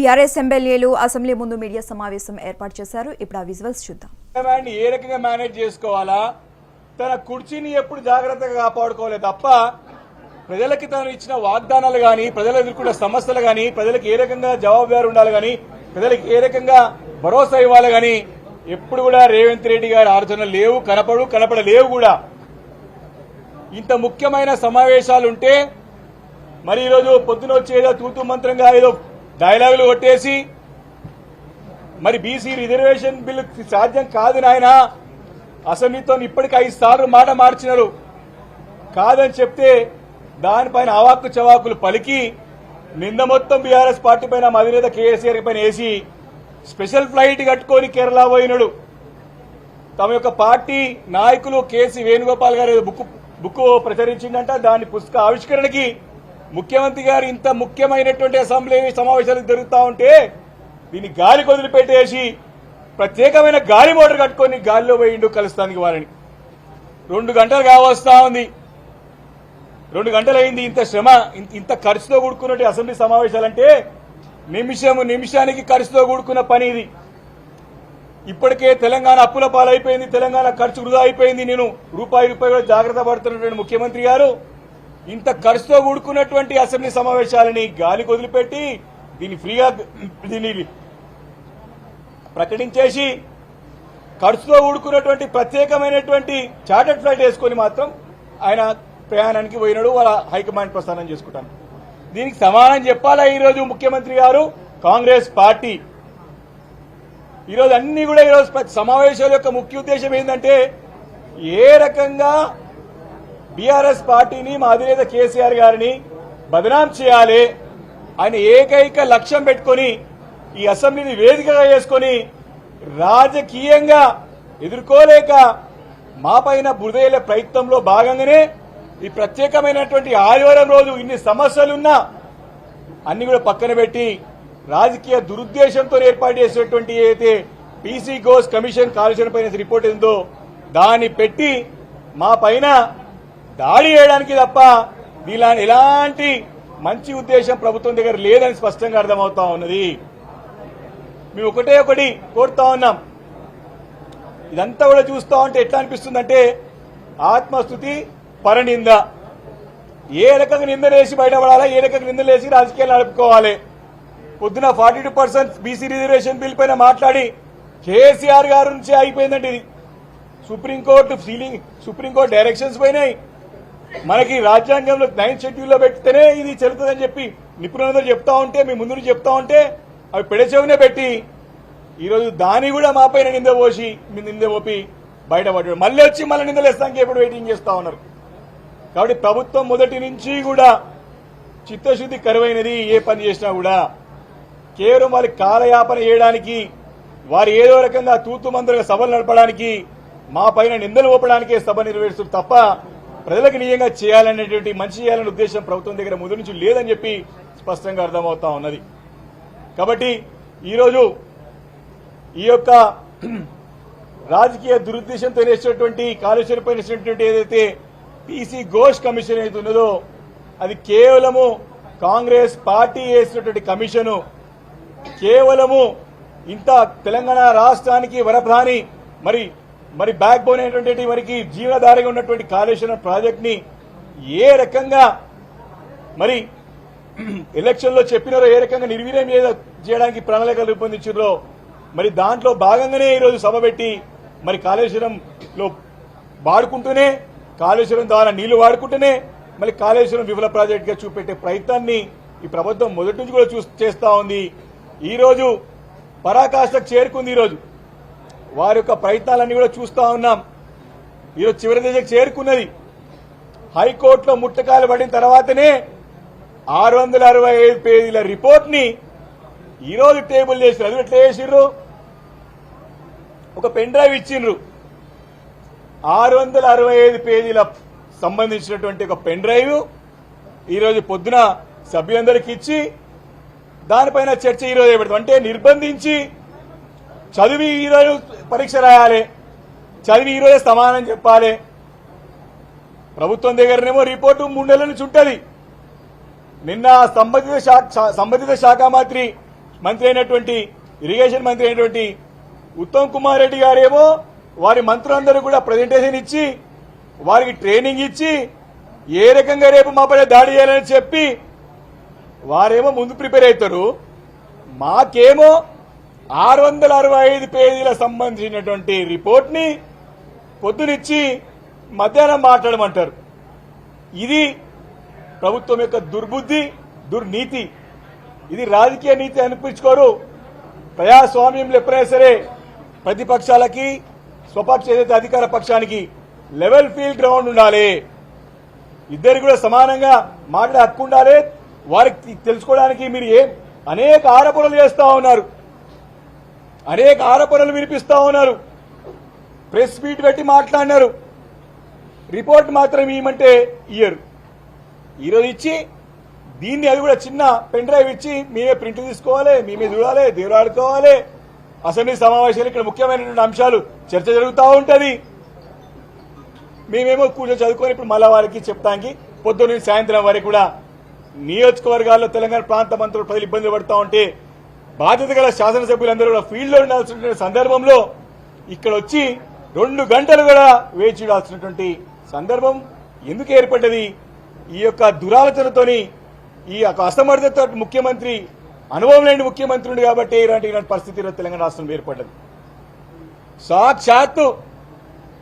BRS ఎమ్మెల్యేలు assembly ముందు media సమావేశం ఏర్పాటు చేశారు. ఇప్పుడు ఆ విజువల్స్ చూద్దాం. ఏ రకంగా మేనేజ్ చేసుకోవాలా? తన కుర్చీని ఎప్పుడు జాగ్రత్తగా కాపాడుకోవాలి తప్ప ప్రజలకి తను ఇచ్చిన వాగ్దానాలు కానీ ప్రజలు ఎదుర్కొన్న సమస్యలు కానీ ప్రజలకు ఏ రకంగా జవాబుదారు ఉండాలి కానీ ప్రజలకు ఏ రకంగా భరోసా ఇవ్వాలి కానీ ఎప్పుడు కూడా రేవంత్ రెడ్డి గారి ఆలోచన లేవు కనపడు కనపడలేవు కూడా. ఇంత ముఖ్యమైన సమావేశాలు ఉంటే మరి ఈరోజు పొద్దున వచ్చి ఏదో తూతు మంత్రంగా ఏదో డైలాగులు కొట్టేసి మరి బీసీ రిజర్వేషన్ బిల్లు సాధ్యం కాదు నాయన. అసెంబ్లీతో ఇప్పటికి ఐదు సార్లు మాట మార్చినారు. కాదని చెప్తే దానిపైన అవాక్కు చవాకులు పలికి నిన్న మొత్తం బీఆర్ఎస్ పార్టీ పైన మా అధినేత కేసీఆర్ పైన వేసి స్పెషల్ ఫ్లైట్ కట్టుకొని కేరళ పోయినాడు. తమ యొక్క పార్టీ నాయకులు కేసీ వేణుగోపాల్ గారు బుక్ బుక్ ప్రచురించిందంట దాని పుస్తక ఆవిష్కరణకి ముఖ్యమంత్రి గారు ఇంత ముఖ్యమైనటువంటి అసెంబ్లీ సమావేశాలు జరుగుతూ ఉంటే దీన్ని గాలి వదిలిపెట్టేసి ప్రత్యేకమైన గాలి మోటార్ కట్టుకొని గాలిలో పోయిండు కలుస్తానికి వారిని. రెండు గంటలు కావస్తా ఉంది. రెండు గంటలు అయింది ఇంత శ్రమ ఇంత- ఖర్చుతో కూడుకున్నట్టు అసెంబ్లీ సమావేశాలంటే నిమిషము నిమిషానికి ఖర్చుతో కూడుకున్న పని ఇది. ఇప్పటికే తెలంగాణ అప్పుల పాలైపోయింది తెలంగాణ ఖర్చు వృధా అయిపోయింది. నేను రూపాయి రూపాయి కూడా జాగ్రత్త పడుతున్నటువంటి ముఖ్యమంత్రి గారు ఇంత ఖర్చుతో కూడుకున్నటువంటి అసెంబ్లీ సమావేశాలని గాలి వదిలిపెట్టి దీన్ని ఫ్రీగా దీన్ని ప్రకటించేసి ఖర్చుతో కూడుకున్నటువంటి ప్రత్యేకమైనటువంటి చార్టర్డ్ ఫ్లైట్ వేసుకొని మాత్రం ఆయన ప్రయాణానికి పోయినాడు వాళ్ళ హైకమాండ్ ప్రస్థానం చేసుకుంటాను. దీనికి సమానం చెప్పాలా ఈరోజు ముఖ్యమంత్రి గారు? Congress party. ఈరోజు అన్ని కూడా ఈరోజు సమావేశాల యొక్క ముఖ్య ఉద్దేశం ఏంటంటే ఏ రకంగా బీఆర్ఎస్ పార్టీని మా అధినేత కేసీఆర్ గారిని బదనాం చేయాలి ఆయన ఏకైక లక్ష్యం పెట్టుకొని ఈ అసెంబ్లీని వేదికగా చేసుకొని రాజకీయంగా ఎదుర్కోలేక మా పైన బురదేలే ప్రయత్నంలో భాగంగానే ఈ ప్రత్యేకమైనటువంటి ఆదివారం రోజు ఇన్ని సమస్యలున్నా అన్ని కూడా పక్కన పెట్టి రాజకీయ దురుద్దేశంతో ఏర్పాటు చేసినటువంటి ఏదైతే పీసీ గోస్ కమిషన్ కాలుష్యం పైన రిపోర్ట్ ఉందో దాన్ని పెట్టి మా పైన దాడి చేయడానికి తప్ప దీనిలో ఎలాంటి మంచి ఉద్దేశం ప్రభుత్వం దగ్గర లేదని స్పష్టంగా అర్థమవుతా ఉన్నది. మేము ఒకటే ఒకటి కోరుతా ఉన్నాం. ఇదంతా కూడా చూస్తా ఉంటే ఎట్లా అనిపిస్తుందంటే ఆత్మస్థుతి పరనింద. ఏ రకంగా నిందలేసి బయటపడాలా ఏ రకంగా నిందలేసి రాజకీయాలు నడుపుకోవాలి? పొద్దున forty two percent BC reservation bill పైన మాట్లాడి కేసీఆర్ గారి నుంచి అయిపోయిందంటే ఇది. సుప్రీంకోర్టు సీలింగ్ సుప్రీంకోర్టు డైరెక్షన్స్ పోయినాయి. మనకి రాజ్యాంగంలో నైన్ షెడ్యూల్లో పెడితేనే ఇది చెల్లుతుందని చెప్పి నిపుణులందరూ చెప్తా ఉంటే మీ ముందు చెప్తా ఉంటే అవి పెడచెవినే పెట్టి ఈరోజు దాని కూడా మా పైన నింద పోసి మీ నింద పోపి బయటపడ్డాడు మళ్ళీ వచ్చి మళ్ళీ నిందలేస్తానికి ఎప్పుడు వెయిటింగ్ చేస్తా ఉన్నారు. కాబట్టి ప్రభుత్వం మొదటి నుంచి కూడా చిత్తశుద్ధి కరువైనది ఏ పని చేసినా కూడా కేవలం వారి కాలయాపన చేయడానికి వారు ఏదో రకంగా తూతు మందులుగా సభలు నడపడానికి మా పైన నిందలు ఓపడానికే సభ నిర్వహిస్తారు తప్ప ప్రజలకు నిజంగా చేయాలనేటువంటి మంచి చేయాలనే ఉద్దేశం ప్రభుత్వం దగ్గర ముందు నుంచి లేదని చెప్పి స్పష్టంగా అర్థమవుతా ఉన్నది. కాబట్టి ఈరోజు ఈ యొక్క రాజకీయ దురుద్దేశంతో వేసినటువంటి కాలుష్యం పైన వేసినటువంటి ఏదైతే పీసీ ఘోష్ కమిషన్ ఏదైతే ఉన్నదో అది కేవలము కాంగ్రెస్ పార్టీ వేసినటువంటి కమిషను కేవలము ఇంత తెలంగాణ రాష్ట్రానికి వరప్రధాని మరి మరి బ్యాక్ బోన్ అయినటువంటి మరికి జీవనధారగా ఉన్నటువంటి కాళేశ్వరం ప్రాజెక్ట్ని ఏ రకంగా మరి ఎలక్షన్లో చెప్పినారో ఏ రకంగా నిర్వీర్యం చేయడానికి ప్రణాళికలు రూపొందించారో మరి దాంట్లో భాగంగానే ఈరోజు సభ పెట్టి మరి కాళేశ్వరంలో వాడుకుంటూనే కాళేశ్వరం ద్వారా నీళ్ళు వాడుకుంటూనే మళ్ళీ కాళేశ్వరం విఫల ప్రాజెక్ట్గా చూపెట్టే ప్రయత్నాన్ని ఈ ప్రభుత్వం మొదటి నుంచి కూడా చూ చేస్తా ఉంది. ఈరోజు రోజు పరాకాష్ఠకు చేరుకుంది ఈరోజు. వారి యొక్క ప్రయత్నాలన్నీ కూడా చూస్తా ఉన్నాం. ఈరోజు చివరి దశకు చేరుకున్నది. హైకోర్టులో ముట్టకాలు పడిన తర్వాతనే ఆరు వందల అరవై ఐదు పేజీల రిపోర్ట్ని ఈరోజు టేబుల్ చేసిరు అది ఎట్లా చేసిర్రు? ఒక పెన్ డ్రైవ్ ఇచ్చిండ్రు. ఆరు వందల అరవై ఐదు పేజీల సంబంధించినటువంటి ఒక పెన్ డ్రైవ్ ఈరోజు పొద్దున సభ్యులందరికీ ఇచ్చి దానిపైన చర్చ ఈరోజు పెడతాం అంటే నిర్బంధించి చదివి ఈరోజు పరీక్ష రాయాలి. చదివి ఈరోజే సమానం చెప్పాలి. ప్రభుత్వం దగ్గరనేమో రిపోర్టు మూడు నెలల నుంచి ఉంటుంది. నిన్న సంబంధిత శాఖ సంబంధిత శాఖ మంత్రి మంత్రి అయినటువంటి ఇరిగేషన్ మంత్రి అయినటువంటి ఉత్తమ్ కుమార్ రెడ్డి గారేమో వారి మంత్రులందరూ కూడా ప్రజెంటేషన్ ఇచ్చి వారికి ట్రైనింగ్ ఇచ్చి ఏ రకంగా రేపు మాపై దాడి చేయాలని చెప్పి వారేమో ముందు ప్రిపేర్ అవుతారు. మాకేమో ఆరు వందల అరవై ఐదు పేజీల సంబంధించినటువంటి రిపోర్ట్ని పొద్దునిచ్చి మధ్యాహ్నం మాట్లాడమంటారు. ఇది ప్రభుత్వం యొక్క దుర్బుద్ధి దుర్నీతి. ఇది రాజకీయ నీతి అనిపించుకోరు ప్రజాస్వామ్యంలో ఎప్పుడైనా సరే ప్రతిపక్షాలకి స్వపక్ష ఏదైతే అధికార పక్షానికి లెవెల్ ఫీల్డ్ గ్రౌండ్ ఉండాలి. ఇద్దరు కూడా సమానంగా మాట్లాడే హక్కు ఉండాలి. వారికి తెలుసుకోవడానికి మీరు ఏం అనేక ఆరోపణలు చేస్తా ఉన్నారు. అనేక ఆరోపణలు వినిపిస్తా ఉన్నారు. ప్రెస్ మీట్ పెట్టి మాట్లాడినారు. రిపోర్ట్ మాత్రం ఇవ్వమంటే ఇయ్యరు. ఈరోజు ఇచ్చి దీన్ని అది కూడా చిన్న పెన్ డ్రైవ్ ఇచ్చి మేమే ప్రింట్ తీసుకోవాలి మేమే చూడాలి దేవులాడుకోవాలి అసెంబ్లీ సమావేశాలు ఇక్కడ ముఖ్యమైనటువంటి అంశాలు చర్చ జరుగుతూ ఉంటుంది. మేమేమో కూర్చొని చదువుకొని ఇప్పుడు మళ్ళా వారికి చెప్తానికి పొద్దున్న సాయంత్రం వరకు కూడా నియోజకవర్గాల్లో తెలంగాణ ప్రాంత మంత్రులు ప్రజలు ఇబ్బందులు పడుతూ ఉంటే బాధ్యత గల శాసనసభ్యులందరూ కూడా ఫీల్డ్లో ఉండాల్సిన సందర్భంలో ఇక్కడ వచ్చి రెండు గంటలు కూడా వేచి చూడాల్సినటువంటి సందర్భం ఎందుకు ఏర్పడ్డది? ఈ యొక్క దురాలోచనతోని ఈ యొక్క అసమర్థతతో ముఖ్యమంత్రి అనుభవం లేని ముఖ్యమంత్రి ఉండు కాబట్టి ఇలాంటి ఇలాంటి పరిస్థితి తెలంగాణ రాష్ట్రంలో ఏర్పడ్డది. సాక్షాత్తు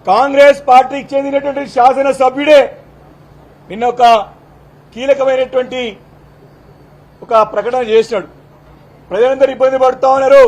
కాంగ్రెస్ పార్టీకి చెందినటువంటి శాసనసభ్యుడే నిన్న ఒక కీలకమైనటువంటి ఒక ప్రకటన చేసినాడు ప్రజలందరూ ఇబ్బంది పడుతూ ఉన్నారు.